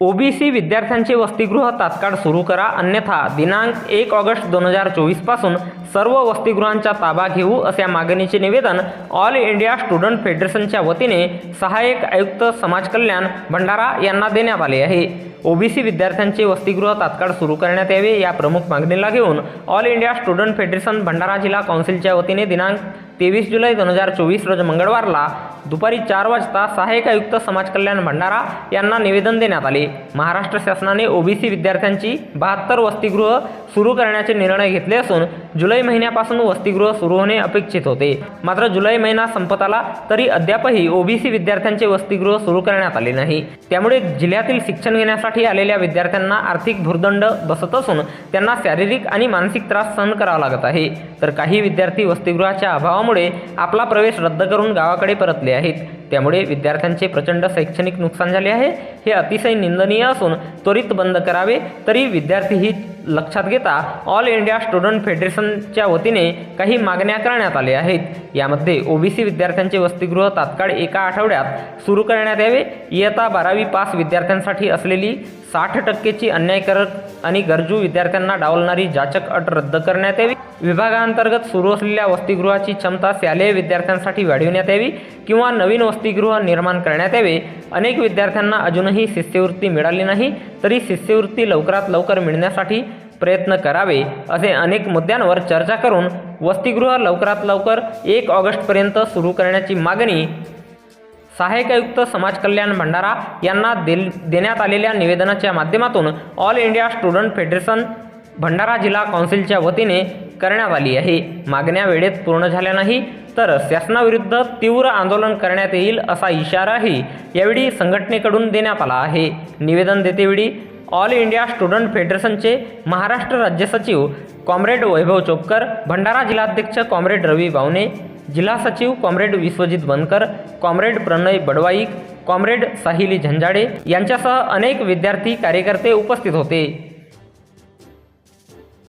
OBC विद्यार्थ्यांचे वसतिगृह तात्काळ सुरू करा अन्यथा दिनांक एक ऑगस्ट दोन हजार चोवीसपासून सर्व वसतिगृहांचा ताबा घेऊ अशा मागणीचे निवेदन ऑल इंडिया स्टुडंट फेडरेशनच्या वतीने सहाय्यक आयुक्त समाज कल्याण भंडारा यांना देण्यात आले आहे. ओबीसी विद्यार्थ्यांचे वसतिगृह तात्काळ सुरू करण्यात यावे या प्रमुख मागणीला घेऊन all India student federation Bhandara जिल्हा काउन्सिलच्या वतीने दिनांक तेवीस जुलै दोन हजार चोवीस रोज मंगळवारला दुपारी चार वाजता सहाय्यक आयुक्त समाज कल्याण भंडारा यांना निवेदन देण्यात आले. महाराष्ट्र शासनाने ओबीसी विद्यार्थ्यांची बहात्तर वसतिगृह सुरू करण्याचे निर्णय घेतले असून जुलै महिन्यापासून वसतिगृह सुरू होणे अपेक्षित होते. मात्र जुलै महिना संपत आला तरी अद्यापही ओबीसी विद्यार्थ्यांचे वसतिगृह सुरू करण्यात आले नाही. त्यामुळे जिल्ह्यातील शिक्षण घेण्यासाठी आलेल्या विद्यार्थ्यांना आर्थिक भुर्दंड बसत असून त्यांना शारीरिक आणि मानसिक त्रास सहन करावा लागत आहे. तर काही विद्यार्थी वसतिगृहाच्या अभावामुळे आपला प्रवेश रद्द करून गावाकडे परतले आहेत. त्यामुळे विद्यार्थ्यांचे प्रचंड शैक्षणिक नुकसान झाले आहे. हे अतिशय निंदनीय असून त्वरित बंद करावे तरी विद्यार्थी ही लक्षात घेता ऑल इंडिया स्टुडंट फेडरेशनच्या वतीने काही मागण्या करण्यात आल्या आहेत. यामध्ये ओबीसी विद्यार्थ्यांचे वसतिगृह तात्काळ एका आठवड्यात सुरू करण्यात यावे. इयत्ता बारावी पास विद्यार्थ्यांसाठी असलेली साठ टक्केची अन्यायकारक आणि गरजू विद्यार्थ्यांना डावलणारी जाचक अट रद्द करण्यात यावी. विभागांतर्गत सुरू असलेल्या वसतिगृहाची क्षमता शालेय विद्यार्थ्यांसाठी वाढविण्यात यावी किंवा नवीन वसतिगृह निर्माण करण्यात यावे. अनेक विद्यार्थ्यांना अजूनही शिष्यवृत्ती मिळाली नाही. तरी शिष्यवृत्ती लवकरात लवकर मिळण्यासाठी प्रयत्न करावे असे अनेक मुद्द्यांवर चर्चा करून वसतिगृह लवकरात लवकर एक ऑगस्टपर्यंत सुरू करण्याची मागणी सहाय्यक आयुक्त समाज कल्याण भंडारा यांना देल देण्यात आलेल्या निवेदनाच्या माध्यमातून all India student federation Bhandara जिल्हा काउन्सिलच्या वतीने करण्यात आली आहे. मागण्या वेळेत पूर्ण झाल्या नाही. तर शासनाविरुद्ध तीव्र आंदोलन करण्यात येईल असा इशाराही यावेळी संघटनेकडून देण्यात आला आहे. निवेदन देतेवेळी ऑल इंडिया स्टुडंट फेडरेशनचे महाराष्ट्र राज्य सचिव कॉम्रेड वैभव चोपकर भंडारा जिल्हाध्यक्ष कॉम्रेड रवी बावणे जिल्हा सचिव comrade Vishwajit Bankar comrade Pranay Badwaik comrade Sahili Zanjade यांच्यासह अनेक विद्यार्थी कार्यकर्ते उपस्थित होते.